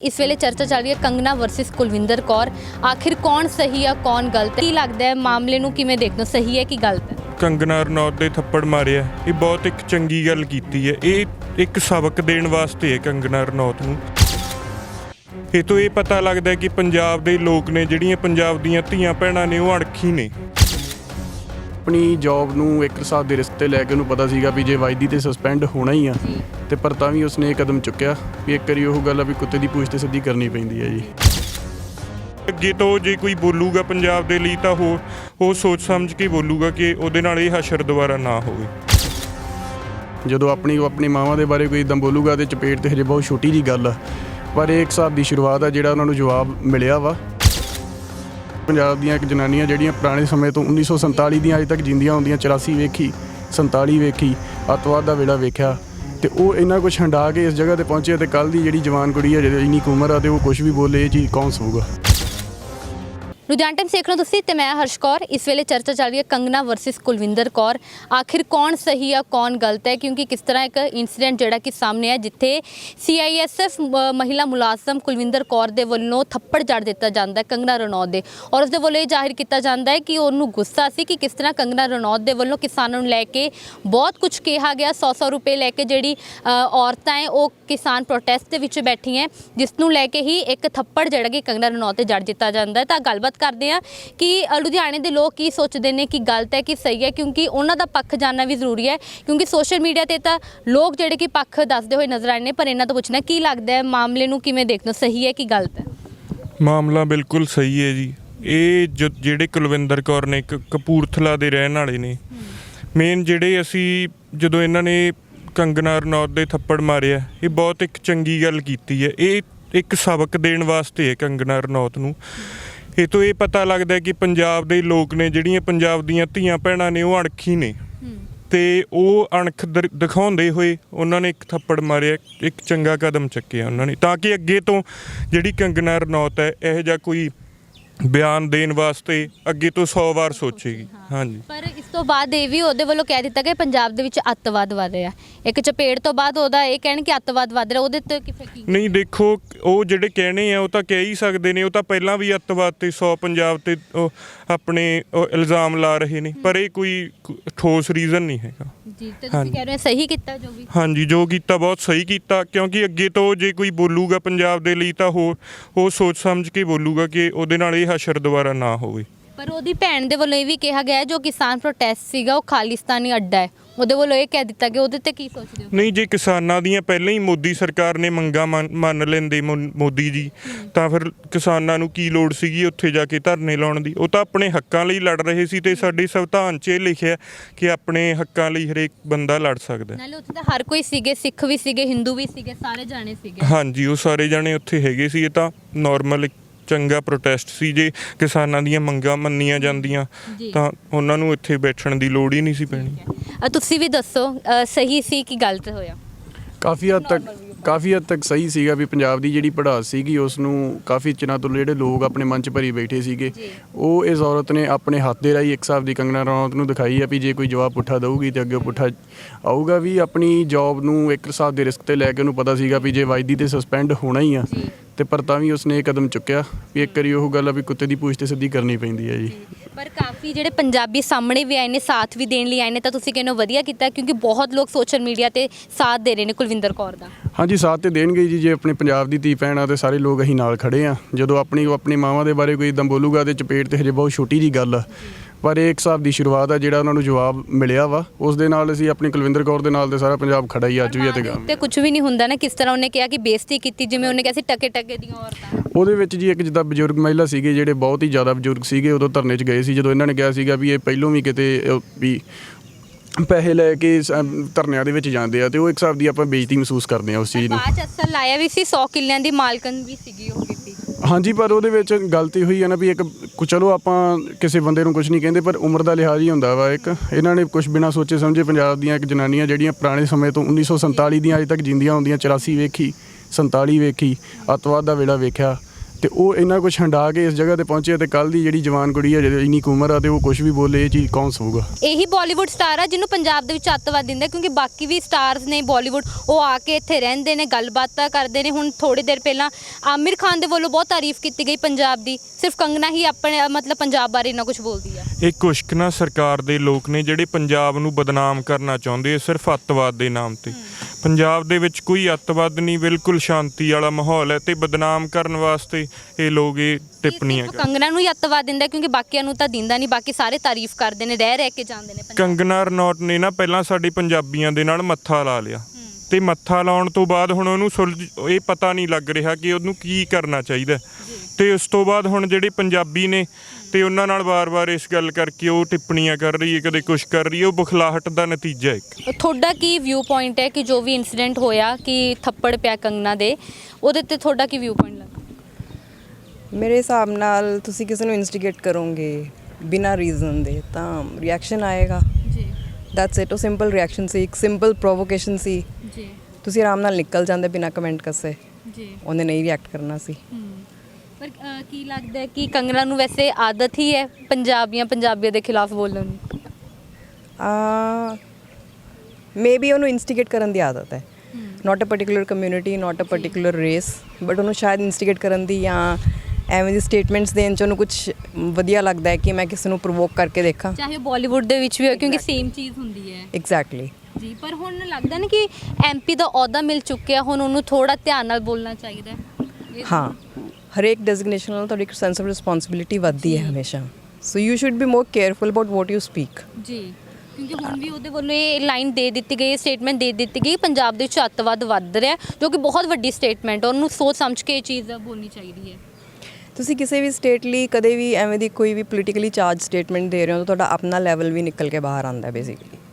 ਇਸ ਵੇਲੇ ਚਰਚਾ ਚੱਲ ਰਹੀ ਹੈ ਕੰਗਨਾ ਵਰਸਸ ਕੁਲਵਿੰਦਰ ਕੌਰ। ਆਖਿਰ ਕੌਣ ਸਹੀ ਆ, ਕੌਣ ਗਲਤ ਹੈ? ਕੀ ਲੱਗਦਾ ਹੈ ਮਾਮਲੇ ਨੂੰ ਕਿਵੇਂ ਦੇਖਦੇ ਹੋ? ਸਹੀ ਹੈ ਕਿ ਗਲਤ ਹੈ? ਕੰਗਨਾ ਰਣੌਤ ਦੇ ਥੱਪੜ ਮਾਰਿਆ ਇਹ ਬਹੁਤ ਇੱਕ ਚੰਗੀ ਗੱਲ ਕੀਤੀ ਹੈ। ਇਹ ਇੱਕ ਸਬਕ ਦੇਣ ਵਾਸਤੇ ਹੈ ਕੰਗਨਾ ਰਣੌਤ ਨੂੰ। ਇਹ ਤੋਂ ਇਹ ਪਤਾ ਲੱਗਦਾ ਹੈ ਕਿ ਪੰਜਾਬ ਦੇ ਲੋਕ ਨੇ, ਜਿਹੜੀਆਂ ਪੰਜਾਬ ਦੀਆਂ ਧੀਆਂ ਭੈਣਾਂ ਨੇ, ਉਹ ਅਣਖੀ ਨੇ। ਆਪਣੀ ਜੌਬ ਨੂੰ ਇੱਕ ਹਿਸਾਬ ਦੇ ਰਿਸਕ ਤੇ ਲੈ ਕੇ ਉਹਨੂੰ ਪਤਾ ਸੀਗਾ ਵੀ ਜੇ ਵਾਇਦੀ ਤੇ ਸਸਪੈਂਡ ਹੋਣਾ ਹੀ ਆ ਤੇ ਪਰ ਤਾਂ ਵੀ ਉਸਨੇ ਇਹ ਕਦਮ ਚੁੱਕਿਆ ਵੀ ਇੱਕ ਵਾਰੀ ਉਹ ਗੱਲ ਆ ਵੀ ਕੁੱਤੇ ਦੀ ਪੂਛ ਤੇ ਸਿੱਧੀ ਕਰਨੀ ਪੈਂਦੀ ਹੈ ਜੀ। ਅੱਗੇ ਤੋਂ ਜੇ ਕੋਈ ਬੋਲੂਗਾ ਪੰਜਾਬ ਦੇ ਲਈ ਤਾਂ ਉਹ ਉਹ ਸੋਚ ਸਮਝ ਕੇ ਬੋਲੂਗਾ ਕਿ ਉਹਦੇ ਨਾਲ ਇਹ ਹਸ਼ਰ ਦੁਬਾਰਾ ਨਾ ਹੋਵੇ। ਜਦੋਂ ਆਪਣੀ ਉਹ ਆਪਣੀ ਮਾਵਾਂ ਦੇ ਬਾਰੇ ਕੋਈ ਇਦਾਂ ਬੋਲੂਗਾ ਤੇ ਚਪੇਟ ਤੇ ਹਜੇ ਬਹੁਤ ਛੋਟੀ ਜੀ ਗੱਲ ਆ ਪਰ ਇਹ ਇੱਕ ਹਿਸਾਬ ਦੀ ਸ਼ੁਰੂਆਤ ਆ ਜਿਹੜਾ ਉਹਨਾਂ ਨੂੰ ਜਵਾਬ ਮਿਲਿਆ ਵਾ। ਪੰਜਾਬ ਦੀਆਂ ਇੱਕ ਜਨਾਨੀਆਂ ਜਿਹੜੀਆਂ ਪੁਰਾਣੇ ਸਮੇਂ ਤੋਂ 1947 ਦੀਆਂ ਅਜੇ ਤੱਕ ਜਿੰਦੀਆਂ ਹੁੰਦੀਆਂ 84 ਵੇਖੀ 47 ਵੇਖੀ, ਅੱਤਵਾਦ ਦਾ ਵੇੜਾ ਵੇਖਿਆ। ਤੇ ਉਹ ਇੰਨਾ ਕੁਝ ਹੰਡਾ ਕੇ ਇਸ ਜਗ੍ਹਾ ਤੇ ਪਹੁੰਚੇ ਤੇ ਕੱਲ ਦੀ ਜਿਹੜੀ ਜਵਾਨ ਕੁੜੀ ਹੈ, ਜਿਹੜੀ ਇੰਨੀ ਕੁ ਉਮਰ ਆ ਤੇ ਉਹ ਕੁਝ ਵੀ ਬੋਲੇ, ਇਹ ਚੀਜ਼ ਕੌਣ ਸੂਗਾ ਲੁਧਿਆਣਾ ਟਾਈਮ ਦੇਖ ਰਹੇ ਤੁਸੀਂ ਤੇ ਮੈਂ ਹਰਸ਼ ਕੌਰ। ਇਸ ਵੇਲੇ ਚਰਚਾ ਚੱਲ ਰਹੀ ਹੈ ਕੰਗਨਾ ਵਰਸਸ ਕੁਲਵਿੰਦਰ ਕੌਰ। ਆਖਿਰ ਕੌਣ ਸਹੀ ਆ, ਕੌਣ ਗਲਤ ਹੈ? ਕਿਉਂਕਿ ਕਿਸ ਤਰ੍ਹਾਂ ਇੱਕ ਇਨਸੀਡੈਂਟ ਜਿਹੜਾ ਕਿ ਸਾਹਮਣੇ ਆ ਜਿੱਥੇ ਸੀਆਈਐਸਐਫ ਮਹਿਲਾ ਮੁਲਾਜ਼ਮ ਕੁਲਵਿੰਦਰ ਕੌਰ ਦੇ ਵੱਲੋਂ ਥੱਪੜ ਜੜ ਦਿੱਤਾ ਜਾਂਦਾ ਹੈ ਕੰਗਨਾ ਰਣੌਤ ਦੇ। ਔਰ ਉਸ ਦੇ ਵੱਲੋਂ ਇਹ ਜ਼ਾਹਿਰ ਕੀਤਾ ਜਾਂਦਾ ਹੈ ਕਿ ਉਹਨੂੰ ਗੁੱਸਾ ਸੀ ਕਿ ਕਿਸ ਤਰ੍ਹਾਂ ਕੰਗਨਾ ਰਣੌਤ ਦੇ ਵੱਲੋਂ ਕਿਸਾਨਾਂ ਨੂੰ ਲੈ ਕੇ ਬਹੁਤ ਕੁਝ ਕਿਹਾ ਗਿਆ। 100-100 ਰੁਪਏ ਲੈ ਕੇ ਜਿਹੜੀ ਔਰਤਾਂ ਹੈ, ਉਹ ਕਿਸਾਨ ਪ੍ਰੋਟੈਸਟ ਦੇ ਵਿੱਚ ਬੈਠੀਆਂ ਜਿਸ ਨੂੰ ਲੈ ਕੇ ਹੀ ਇੱਕ ਥੱਪੜ ਜਿਹੜਾ ਕਿ ਕੰਗਨਾ ਰਣੌਤ ਤੇ ਜੜ ਦਿੱਤਾ ਜਾਂਦਾ ਹੈ। ਤਾਂ ਗੱਲਬਾਤ ਕਰਦੇ ਆ ਕਿ ਲੁਧਿਆਣੇ ਦੇ ਲੋਕ ਕੀ ਸੋਚਦੇ ਨੇ ਕਿ ਗਲਤ ਹੈ, ਕਿ ਸਹੀ ਹੈ, ਕਿਉਂਕਿ ਉਹਨਾਂ ਦਾ ਪੱਖ ਜਾਨਣਾ ਵੀ ਜ਼ਰੂਰੀ ਹੈ। ਕਿਉਂਕਿ ਸੋਸ਼ਲ ਮੀਡੀਆ ਤੇ ਤਾਂ ਲੋਕ ਜਿਹੜੇ ਕਿ ਪੱਖ ਦੱਸਦੇ ਹੋਏ ਨਜ਼ਰ ਆਏ ਨੇ, ਪਰ ਇਹਨਾਂ ਤੋਂ ਪੁੱਛਣਾ, ਕੀ ਲੱਗਦਾ ਹੈ, ਮਾਮਲੇ ਨੂੰ ਕਿਵੇਂ ਦੇਖਦੇ ਹੋ, ਸਹੀ ਹੈ ਕਿ ਗਲਤ ਹੈ? ਮਾਮਲਾ ਬਿਲਕੁਲ ਸਹੀ ਹੈ ਜੀ। ਇਹ ਜਿਹੜੇ ਕੁਲਵਿੰਦਰ ਕੌਰ ਨੇ ਕਪੂਰਥਲਾ ਦੇ ਰਹਿਣ ਵਾਲੇ ਨੇ। ਮੇਨ ਜਿਹੜੇ ਅਸੀਂ ਜਦੋਂ ਇਹਨਾਂ ਨੇ ਕੰਗਨਾ ਰਣੌਤ ਦੇ ਥੱਪੜ ਮਾਰਿਆ, ਇਹ ਬਹੁਤ ਇੱਕ ਚੰਗੀ ਗੱਲ ਕੀਤੀ ਹੈ। ਇਹ ਇੱਕ ਸਬਕ ਦੇਣ ਵਾਸਤੇ ਹੈ ਕੰਗਨਾ ਰਣੌਤ ਨੂੰ। ਇਹ ਤੋਂ ਇਹ ਪਤਾ ਲੱਗਦਾ ਕਿ ਪੰਜਾਬ ਦੇ ਲੋਕ ਨੇ ਜਿਹੜੀਆਂ ਪੰਜਾਬ ਦੀਆਂ ਧੀਆਂ ਭੈਣਾਂ ਨੇ ਉਹ ਅਣਖੀ ਨੇ। ਤੇ ਉਹ ਅਣਖ ਦਿਖਾਉਂਦੇ ਹੋਏ ਉਹਨਾਂ ਨੇ ਇੱਕ ਥੱਪੜ ਮਾਰਿਆ ਇੱਕ ਚੰਗਾ ਕਦਮ ਚੱਕਿਆ ਉਹਨਾਂ ਨੇ ਤਾਂ ਕਿ ਅੱਗੇ ਤੋਂ ਜਿਹੜੀ ਕੰਗਨਾ ਰਣੌਤ ਹੈ ਇਹੋ ਜਿਹਾ ਕੋਈ ਬਿਆਨ ਦੇਣ ਵਾਸਤੇ ਅੱਗੇ ਤੋਂ 100 ਵਾਰ ਸੋਚੇਗੀ। ਹਾਂਜੀ। ਪਰ ਇਸ ਤੋਂ ਬਾਅਦ ਇਹ ਵੀ ਉਹਦੇ ਵੱਲੋਂ ਕਹਿ ਦਿੱਤਾ ਕਿ ਪੰਜਾਬ ਦੇ ਵਿੱਚ ਅੱਤਵਾਦ ਵਧ ਰਿਹਾ। ਇੱਕ ਚਪੇੜ ਤੋਂ ਬਾਅਦ ਉਹਦਾ ਇਹ ਕਹਿਣ ਕਿ ਅੱਤਵਾਦ ਵਧ ਰਿਹਾ ਉਹਦੇ ਤੇ ਕਿਫੇ ਕੀ ਨਹੀਂ ਦੇਖੋ ਉਹ ਜਿਹੜੇ ਕਹਿਣੇ ਆ ਉਹ ਤਾਂ ਕਹਿ ਹੀ ਸਕਦੇ ਨੇ ਉਹ ਤਾਂ ਪਹਿਲਾਂ ਵੀ ਅੱਤਵਾਦ ਤੇ 100 ਪੰਜਾਬ ਤੇ ਉਹ ਆਪਣੇ ਉਹ ਇਲਜ਼ਾਮ ਲਾ ਰਹੇ ਨੇ ਪਰ ਇਹ ਕੋਈ ਠੋਸ ਰੀਜ਼ਨ ਨਹੀਂ ਹੈਗਾ। ਜੀ ਤੇ ਹਾਂਜੀ। ਤੁਸੀਂ ਕਹਿ ਰਹੇ ਹੋ ਸਹੀ ਕੀਤਾ ਜੋ ਵੀ ਹਾਂਜੀ ਜੋ ਕੀਤਾ ਬਹੁਤ ਸਹੀ ਕੀਤਾ ਕਿਉਂਕਿ ਅੱਗੇ ਤੋਂ ਜੇ ਕੋਈ ਬੋਲੂਗਾ ਪੰਜਾਬ ਦੇ ਲਈ ਤਾਂ ਉਹ ਉਹ ਸੋਚ ਸਮਝ ਕੇ ਬੋਲੂਗਾ ਕਿ ਉਹਦੇ ਨਾਲ ਇਹ ਹਸ਼ਰ ਦੁਬਾਰਾ ਨਾ ਹੋਵੇ ਪਰ ਉਹਦੀ ਭੈਣ ਦੇ ਵੱਲੋਂ ਇਹ ਵੀ ਕਿਹਾ ਗਿਆ ਹੈ ਜੋ ਕਿਸਾਨ ਪ੍ਰੋਟੈਸਟ ਸੀਗਾ ਉਹ ਖਾਲਿਸਤਾਨੀ ਅੱਡਾ ਹੈ ਉਹਦੇ ਵੱਲੋਂ ਇਹ ਕਹਿ ਦਿੱਤਾ ਗਿਆ ਉਹਦੇ ਤੇ ਕੀ ਸੋਚਦੇ ਹੋ? ਨਹੀਂ ਜੇ ਕਿਸਾਨਾਂ ਦੀਆਂ ਪਹਿਲਾਂ ਹੀ ਮੋਦੀ ਸਰਕਾਰ ਨੇ ਮੰਗਾਂ ਮੰਨ ਲੈਂਦੇ ਮੋਦੀ ਜੀ ਤਾਂ ਫਿਰ ਕਿਸਾਨਾਂ ਨੂੰ ਕੀ ਲੋੜ ਸੀਗੀ ਉੱਥੇ ਜਾ ਕੇ ਧਰਨੇ ਲਾਉਣ ਦੀ? ਉਹ ਤਾਂ ਆਪਣੇ ਹੱਕਾਂ ਲਈ ਲੜ ਰਹੇ ਸੀ ਤੇ ਸਾਡੇ ਸੰਵਿਧਾਨ 'ਚ ਇਹ ਲਿਖਿਆ ਕਿ ਆਪਣੇ ਹੱਕਾਂ ਲਈ ਹਰੇਕ ਬੰਦਾ ਲੜ ਸਕਦਾ। ਨਾਲੇ ਉੱਥੇ ਤਾਂ ਹਰ ਕੋਈ ਸੀਗੇ ਸਿੱਖ ਵੀ ਸੀਗੇ ਹਿੰਦੂ ਵੀ ਸੀਗੇ ਸਾਰੇ ਜਾਣੇ ਸੀਗੇ। ਹਾਂਜੀ ਉਹ ਸਾਰੇ ਜਾਣੇ ਉੱਥੇ ਹੈਗੇ ਸੀ ਇਹ ਤਾਂ ਨਾਰਮਲ ਚੰਗਾ ਪ੍ਰੋਟੈਸਟ ਸੀ ਜੇ ਕਿਸਾਨਾਂ ਦੀਆਂ ਮੰਗਾਂ ਮੰਨੀਆਂ ਜਾਂਦੀਆਂ ਜੀ। ਤਾਂ ਉਹਨਾਂ ਨੂੰ ਇੱਥੇ ਬੈਠਣ ਦੀ ਲੋੜ ਹੀ ਨਹੀਂ ਸੀ ਪੈਣੀ ਅ, ਤੁਸੀਂ ਵੀ ਦੱਸੋ ਅ, ਸਹੀ ਸੀ ਕਿ ਗਲਤ ਹੋਇਆ ਕਾਫੀ ਹੱਦ ਤੱਕ ਕਾਫੀ ਹੱਦ ਤੱਕ ਸਹੀ ਸੀਗਾ ਵੀ ਪੰਜਾਬ ਦੀ ਜਿਹੜੀ ਪੜਾਸ ਸੀਗੀ ਉਸ ਨੂੰ ਕਾਫੀ ਚਿਰਾਂ ਤੋਂ ਜਿਹੜੇ ਲੋਕ ਆਪਣੇ ਮਨ 'ਚ ਭਰੀ ਬੈਠੇ ਸੀਗੇ ਜੀ। ਉਹ ਇਸ ਔਰਤ ਨੇ ਆਪਣੇ ਹੱਥ ਦੇ ਰਾਹੀਂ ਇੱਕ ਹਿਸਾਬ ਦੀ ਕੰਗਨਾ ਰਣੌਤ ਨੂੰ ਦਿਖਾਈ ਆ ਵੀ ਜੇ ਕੋਈ ਜਵਾਬ ਪੁੱਠਾ ਦਊਗੀ ਤੇ ਅੱਗੇ ਉਹ ਪੁੱਠਾ ਆਊਗਾ ਵੀ ਆਪਣੀ ਜੌਬ ਨੂੰ ਇੱਕ ਹਿਸਾਬ ਦੇ ਰਿਸਕ ਤੇ ਲੈ ਕੇ ਉਹਨੂੰ ਪਤਾ ਸੀਗਾ ਵੀ ਜੇ ਵਾਇਦੀ ਤੇ ਸਸਪੈਂਡ ਹੋਣਾ ਹੀ ਆ ਜੀ ਤੇ ਪਰ ਤਾਂ ਵੀ ਉਸਨੇ ਇਹ ਕਦਮ ਚੁੱਕਿਆ ਵੀ ਇੱਕ ਵਾਰੀ ਉਹ ਗੱਲ ਆ ਵੀ ਕੁੱਤੇ ਦੀ ਪੂਛ ਤੇ ਸਿੱਧੀ ਕਰਨੀ ਪੈਂਦੀ ਹੈ ਜੀ। ਪਰ ਕਾਫੀ ਜਿਹੜੇ ਪੰਜਾਬੀ ਸਾਹਮਣੇ ਵੀ ਆਏ ਨੇ ਸਾਥ ਵੀ ਦੇਣ ਲਈ ਆਏ ਨੇ ਤਾਂ ਤੁਸੀਂ ਕਹਿੰਦੇ ਹੋ ਵਧੀਆ ਕੀਤਾ ਕਿਉਂਕਿ ਬਹੁਤ ਲੋਕ ਸੋਸ਼ਲ ਮੀਡੀਆ ਤੇ ਸਾਥ ਦੇ ਰਹੇ ਨੇ ਕੁਲਵਿੰਦਰ ਕੌਰ ਦਾ। ਹਾਂਜੀ ਸਾਥ ਤੇ ਦੇਣਗੇ ਜੀ ਜੇ ਆਪਣੇ ਪੰਜਾਬ ਦੀ ਧੀ ਭੈਣ ਆ ਤੇ ਸਾਰੇ ਲੋਕ ਅਸੀਂ ਨਾਲ ਖੜੇ ਆ। ਜਦੋਂ ਆਪਣੀ ਆਪਣੀ ਮਾਵਾਂ ਦੇ ਬਾਰੇ ਕੋਈ ਇਦਾਂ ਬੋਲੂਗਾ ਤੇ ਚਪੇਟ ਤੇ ਹਜੇ ਬਹੁਤ ਛੋਟੀ ਜੀ ਗੱਲ ਆ। ਪਰ ਇਹ ਇੱਕ ਹਿਸਾਬ ਦੀ ਸ਼ੁਰੂਆਤ ਆ ਜਿਹੜਾ ਉਹਨਾਂ ਨੂੰ ਜਵਾਬ ਮਿਲਿਆ ਵਾ। ਉਸ ਦੇ ਨਾਲ ਅਸੀਂ ਆਪਣੀ ਕੁਲਵਿੰਦਰ ਕੌਰ ਦੇ ਨਾਲ ਤੇ ਸਾਰਾ ਪੰਜਾਬ ਖੜਾ ਹੀ ਅੱਜ ਵੀ ਅਤੇ ਤੇ ਕੁਝ ਵੀ ਨਹੀਂ ਹੁੰਦਾ ਨਾ ਕਿਸ ਤਰ੍ਹਾਂ ਉਹਨੇ ਕਿਹਾ ਕਿ ਬੇਇੱਜ਼ਤੀ ਕੀਤੀ ਜਿਵੇਂ ਉਹਨੇ ਕਿਹਾ ਸੀ ਟਕੇ ਟਕੇ ਦੀਆਂ ਔਰਤਾਂ। ਉਹਦੇ ਵਿੱਚ ਜੀ ਇੱਕ ਜਿੱਦਾਂ ਬਜ਼ੁਰਗ ਮਹਿਲਾ ਸੀਗੇ ਜਿਹੜੇ ਬਹੁਤ ਹੀ ਜ਼ਿਆਦਾ ਬਜ਼ੁਰਗ ਸੀਗੇ ਉਦੋਂ ਧਰਨੇ 'ਚ ਗਏ ਸੀ ਜਦੋਂ ਇਹਨਾਂ ਨੇ ਕਿਹਾ ਸੀਗਾ ਵੀ ਇਹ ਪਹਿਲੋਂ ਵੀ ਕਿਤੇ ਅਹ, ਵੀ ਪੈਸੇ ਲੈ ਕੇ ਸ- ਧਰਨਿਆਂ ਦੇ ਵਿੱਚ ਜਾਂਦੇ ਆ ਤੇ ਉਹ ਇੱਕ ਹਿਸਾਬ ਦੀ ਆਪਾਂ ਬੇਇੱਜ਼ਤੀ ਮਹਿਸੂਸ ਕਰਦੇ ਆ ਉਸ ਚੀਜ਼ ਨੂੰ। ਬਾਅਦ ਚ ਅਸਲ ਲਾਇਆ ਵੀ ਸੀ 100 ਕਿੱਲਿਆਂ ਦੀ ਮਾਲਕਨ ਵੀ ਸੀਗੀ ਉਹ। ਹਾਂਜੀ, ਪਰ ਉਹਦੇ ਵਿੱਚ ਗਲਤੀ ਹੋਈ ਹੈ ਨਾ ਵੀ ਇੱਕ ਕੁ- ਚਲੋ ਆਪਾਂ ਕਿਸੇ ਬੰਦੇ ਨੂੰ ਕੁਝ ਨਹੀਂ ਕਹਿੰਦੇ, ਪਰ ਉਮਰ ਦਾ ਲਿਹਾਜ਼ ਹੀ ਹੁੰਦਾ ਵਾ ਇੱਕ। ਇਹਨਾਂ ਨੇ ਕੁਝ ਬਿਨਾਂ ਸੋਚੇ ਸਮਝੇ ਪੰਜਾਬ ਦੀਆਂ ਇੱਕ ਜਨਾਨੀਆਂ ਜਿਹੜੀਆਂ ਪੁਰਾਣੇ ਸਮੇਂ ਤੋਂ 1947 ਦੀਆਂ ਅਜੇ ਤੱਕ ਜਿੰਦੀਆਂ ਹੁੰਦੀਆਂ 84 ਵੇਖੀ 47 ਵੇਖੀ, ਅੱਤਵਾਦ ਦਾ ਵੇਲਾ ਵੇਖਿਆ। ਤੇ ਉਹ ਇੰਨਾ ਕੁਛ ਹੰਡਾ ਕੇ ਇਸ ਜਗ੍ਹਾ ਤੇ ਪਹੁੰਚੇ ਤੇ ਕੱਲ ਦੀ ਜਿਹੜੀ ਜਵਾਨ ਕੁੜੀ ਹੈ ਜਿਹੜੀ ਇੰਨੀ ਕੁ ਉਮਰ ਆ ਤੇ ਉਹ ਕੁਝ ਵੀ ਬੋਲੇ ਇਹ ਚੀਜ਼ ਕੌਣ ਸਹੂਗਾ ਇਹੀ ਬਾਲੀਵੁੱਡ ਸਟਾਰ ਆ ਜਿਹਨੂੰ ਪੰਜਾਬ ਦੇ ਵਿੱਚ ਅੱਤਵਾਦ ਦਿੰਦਾ ਕਿਉਂਕਿ ਬਾਕੀ ਵੀ ਸਟਾਰਸ ਨੇ ਬਾਲੀਵੁੱਡ ਉਹ ਆ ਕੇ ਇੱਥੇ ਰਹਿੰਦੇ ਨੇ ਗੱਲਬਾਤਾਂ ਕਰਦੇ ਨੇ। ਹੁਣ ਥੋੜੀ ਦੇਰ ਪਹਿਲਾਂ ਆਮਿਰ ਖਾਨ ਦੇ ਵੱਲੋਂ ਬਹੁਤ ਤਾਰੀਫ ਕੀਤੀ ਗਈ ਪੰਜਾਬ ਦੀ। ਸਿਰਫ ਕੰਗਨਾ ਹੀ ਆਪਣੇ ਮਤਲਬ ਪੰਜਾਬ ਬਾਰੇ ਇੰਨਾ ਕੁਝ ਬੋਲਦੀ ਆ। ਇਹ ਕੁਛ ਕੁ ਨਾ ਸਰਕਾਰ ਦੇ ਲੋਕ ਨੇ ਜਿਹੜੇ ਪੰਜਾਬ ਨੂੰ ਬਦਨਾਮ ਕਰਨਾ ਚਾਹੁੰਦੇ ਆ ਸਿਰਫ ਅੱਤਵਾਦ ਦੇ ਨਾਮ ਤੇ। ਪੰਜਾਬ ਦੇ ਵਿੱਚ ਕੋਈ ਅੱਤਵਾਦ ਨਹੀਂ ਬਿਲਕੁਲ ਸ਼ਾਂਤੀ ਵਾਲਾ ਮਾਹੌਲ ਹੈ ਤੇ ਬਦਨਾਮ ਕਰਨ ਵਾਸਤੇ ਇਹ ਲੋਕ ਇਹ ਟਿੱਪਣੀਆਂ ਸਿਰਫ ਕੰਗਨਾ ਨੂੰ ਹੀ ਅੱਤਵਾਦ ਦਿੰਦਾ ਕਿਉਂਕਿ ਬਾਕੀਆਂ ਨੂੰ ਤਾਂ ਦਿੰਦਾ ਨਹੀਂ ਬਾਕੀ ਸਾਰੇ ਤਾਰੀਫ ਕਰਦੇ ਨੇ ਰਹਿ ਰਹਿ ਕੇ ਜਾਂਦੇ ਨੇ ਪੰਜਾਬ। ਕੰਗਨਾ ਰਣੌਤ ਨੇ ਨਾ ਪਹਿਲਾਂ ਸਾਡੇ ਪੰਜਾਬੀਆਂ ਦੇ ਨਾਲ ਮੱਥਾ ਲਾ ਲਿਆ। ਤੇ ਮੱਥਾ ਲਾਉਣ ਤੋਂ ਬਾਅਦ ਹੁਣ ਉਹਨੂੰ ਸੁਲਝ ਇਹ ਪਤਾ ਨਹੀਂ ਲੱਗ ਰਿਹਾ ਕਿ ਉਹਨੂੰ ਕੀ ਕਰਨਾ ਚਾਹੀਦਾ। ਤੇ ਉਸ ਤੋਂ ਬਾਅਦ ਹੁਣ ਜਿਹੜੇ ਪੰਜਾਬੀ ਨੇ ਤੇ ਉਹਨਾਂ ਨਾਲ ਵਾਰ-ਵਾਰ ਇਸ ਗੱਲ ਕਰਕੇ ਉਹ ਟਿੱਪਣੀਆਂ ਕਰ ਰਹੀ ਹੈ ਕਦੇ ਕੁਝ ਕਰ ਰਹੀ ਹੈ। ਉਹ ਬੁਖਲਾਹਟ ਦਾ ਨਤੀਜਾ ਇੱਕ। ਤੁਹਾਡਾ ਕੀ ਵਿਊ ਪੁਆਇੰਟ ਹੈ ਕਿ ਜੋ ਵੀ ਇਨਸੀਡੈਂਟ ਹੋਇਆ ਕਿ ਥੱਪੜ ਪਿਆ ਕੰਗਨਾ ਦੇ ਉਹਦੇ ਤੇ ਤੁਹਾਡਾ ਕੀ ਵਿਊ ਪੁਆਇੰਟ ਲੱਗਾ ਮੇਰੇ ਹਿਸਾਬ ਨਾਲ ਤੁਸੀਂ ਕਿਸੇ ਨੂੰ ਇਨਸਟੀਗੇਟ ਕਰੋਗੇ ਬਿਨਾਂ ਰੀਜ਼ਨ ਦੇ ਤਾਂ ਰਿਐਕਸ਼ਨ ਆਏਗਾ। ਜੀ। ਦੈਟਸ ਇਟ ਉਹ ਸਿੰਪਲ ਰਿਐਕਸ਼ਨ ਸੀ ਇੱਕ ਸਿੰਪਲ ਪ੍ਰੋਵੋਕੇਸ਼ਨ ਸੀ। ਜੀ। ਤੁਸੀਂ ਆਰਾਮ ਨਾਲ ਨਿਕਲ ਜਾਂਦੇ ਬਿਨਾਂ ਕਮੈਂਟ ਕਸੇ। ਜੀ। ਉਹਨੇ ਨਹੀਂ ਰਿਐਕਟ ਕਰਨਾ ਸੀ। ਪਰ ਕੀ ਲੱਗਦਾ ਹੈ ਕਿ ਕੰਗਨਾ ਨੂੰ ਵੈਸੇ ਆਦਤ ਹੀ ਹੈ ਪੰਜਾਬੀਆਂ ਪੰਜਾਬੀਆਂ ਦੇ ਖਿਲਾਫ ਬੋਲਣ ਦੀ? ਆ ਮੇਬੀ ਉਹਨੂੰ ਇਨਸਟੀਗੇਟ ਕਰਨ ਦੀ ਆਦਤ ਹੈ। Not a particular community not a particular race but ਉਹਨੂੰ ਸ਼ਾਇਦ ਇਨਸਟੀਗੇਟ ਕਰਨ ਦੀ ਜਾਂ ਐਵੇਂ ਦੀ ਸਟੇਟਮੈਂਟਸ ਦੇਣ ਚ ਉਹਨੂੰ ਕੁਝ ਵਧੀਆ ਲੱਗਦਾ ਹੈ ਕਿ ਮੈਂ ਕਿਸੇ ਨੂੰ ਪ੍ਰੋਵੋਕ ਕਰਕੇ ਦੇਖਾਂ। ਚਾਹੇ ਬਾਲੀਵੁੱਡ ਦੇ ਵਿੱਚ ਵੀ ਹੋਵੇ ਕਿਉਂਕਿ ਸੇਮ ਚੀਜ਼ ਹੁੰਦੀ ਹੈ। ਐਗਜ਼ੈਕਟਲੀ ਜੀ ਪਰ ਹੁਣ ਲੱਗਦਾ ਨਾ ਕਿ ਐਮਪੀ ਦਾ ਅਹੁਦਾ ਮਿਲ ਚੁੱਕਿਆ ਹੁਣ ਉਹਨੂੰ ਥੋੜਾ ਧਿਆਨ ਨਾਲ ਬੋਲਣਾ ਚਾਹੀਦਾ ਹੈ। ਹਾਂ। ਹਰੇਕ ਡੈਜ਼ਿਗਨੇਸ਼ਨ ਨਾਲ ਤੁਹਾਡੀ ਇੱਕ ਸੈਂਸ ਆਫ ਰਿਸਪੌਂਸਿਬਿਲਿਟੀ ਵੱਧਦੀ ਹੈ ਹਮੇਸ਼ਾ। So you should be more careful about what you speak ਜੀ ਕਿਉਂਕਿ ਹੁਣ ਵੀ ਉਹਦੇ ਵੱਲੋਂ ਇਹ ਲਾਈਨ ਦੇ ਦਿੱਤੀ ਗਈ ਸਟੇਟਮੈਂਟ ਦੇ ਦਿੱਤੀ ਗਈ ਪੰਜਾਬ ਦੇ ਵਿੱਚ ਅੱਤਵਾਦ ਵੱਧ ਰਿਹਾ ਜੋ ਕਿ ਬਹੁਤ ਵੱਡੀ ਸਟੇਟਮੈਂਟ ਹੈ ਉਹਨੂੰ ਸੋਚ ਸਮਝ ਕੇ ਇਹ ਚੀਜ਼ ਬੋਲਣੀ ਚਾਹੀਦੀ ਹੈ। ਤੁਸੀਂ ਕਿਸੇ ਵੀ ਸਟੇਟ ਲਈ ਕਦੇ ਵੀ ਐਵੇਂ ਦੀ ਕੋਈ ਵੀ ਪੋਲੀਟੀਕਲੀ ਚਾਰਜ ਸਟੇਟਮੈਂਟ ਦੇ ਰਹੇ ਹੋ ਤਾਂ ਤੁਹਾਡਾ ਆਪਣਾ ਲੈਵਲ ਵੀ ਨਿਕਲ ਕੇ ਬਾਹਰ ਆਉਂਦਾ ਹੈ ਬੇਸਿਕਲੀ